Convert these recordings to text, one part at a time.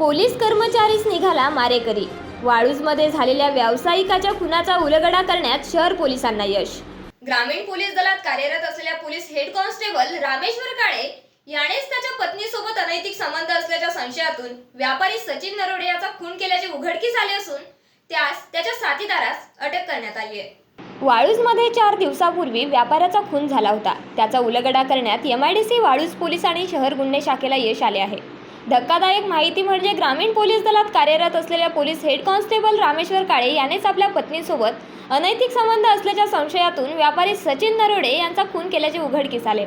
Police कर्मचारीच निघाला मारेकरी. वाळूजमध्ये झालेल्या व्यावसायिकाच्या खुनाचा उलगडा करण्यात शहर पोलिसांना यश. ग्रामीण पोलीस दलात कार्यरत असलेल्या police head constable Rameshwar Kale यानेच त्याच्या पत्नीसोबत अनैतिक संबंध असल्याच्या संशयातून व्यापारी सचिन नरोडे याचा खून केल्याचे उघडकीस आले असून त्यास त्याच्या साथीदारास अटक करण्यात आली आहे. वाळूजमध्ये चार दिवसापूर्वी व्यापाऱ्याचा खून झाला होता. त्याचा उलगडा करण्यात एमआयडीसी वाळूज पोलीस आणि शहर गुन्हे शाखेला यश आले आहे. धक्कादायक माहिती म्हणजे ग्रामीण पोलीस दलात कार्यरत असलेल्या police head constable Rameshwar Kale यानेच आपल्या पत्नीसोबत अनैतिक संबंध असल्याच्या संशयातून व्यापारी सचिन नरोडे यांचा खून केल्याचे उघडकीस आले.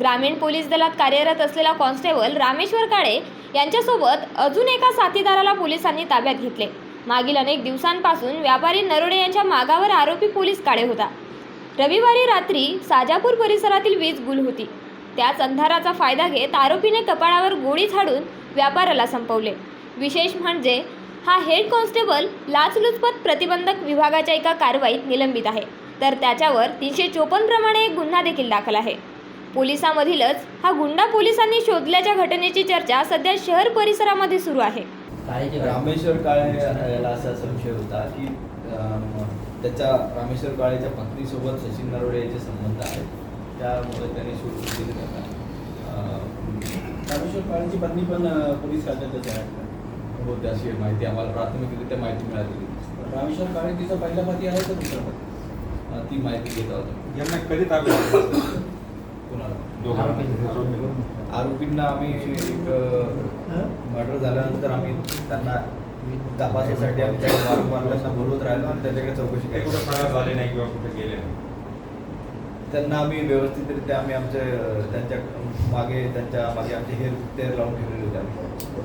ग्रामीण पोलीस दलात कार्यरत असलेला कॉन्स्टेबल रामेश्वर काळे यांच्यासोबत अजून एका साथीदाराला पोलिसांनी ताब्यात घेतले. मागील अनेक दिवसांपासून व्यापारी नरोडे यांच्या मागावर आरोपी पोलीस काळे होता. रविवारी रात्री साजापूर परिसरातील वीज गुल होती. त्याच अंधाराचा फायदा घेत आरोपीने कपाळावर गोळी झाडून व्यापाराला संपवले. विशेष म्हणजे हा हेड कॉन्स्टेबल लाचलुचपत प्रतिबंधक विभागाच्या एका कारवाईत निलंबित आहे. तर त्याच्यावर तीनशे चोपन्न प्रमाणे एक गुन्हा देखील दाखल आहे. पोलिसांमधीलच हा गुंडा पोलिसांनी शोधल्याच्या घटनेची चर्चा सध्या शहर परिसरामध्ये सुरू आहे. रामेश्वर काळे याला असा संशय होता की त्याच्या रामेश्वर काळेच्या पत्नीसोबत सचिन नरोडे याचे संबंध आहेत. त्यामुळे त्यांनी केले त्यांना अम, रामेश्वर काळेंची पत्नी पण पोलीस खात्यातच आहे होते अशी माहिती आम्हाला प्राथमिकरित्या माहिती मिळालेली रामेश्वर काळे तिचा पहिला पती आहे का दुसरा पती? ती माहिती घेत आहोत यांना कधी ताब्यात? कुणाला? आरोपींना. आम्ही एक मर्डर झाल्यानंतर आम्ही त्यांना तपासासाठी आम्ही त्या वारंवार बोलवत राहिलो आणि त्याच्याकडे चौकशी काही कुठं झाले नाही किंवा कुठे गेले नाही? त्यांना आम्ही व्यवस्थितरित्या आम्ही आमचे त्यांच्या मागे त्यांच्या मागे आमचे हेर तेर लावून ठेवलेले होते आम्ही.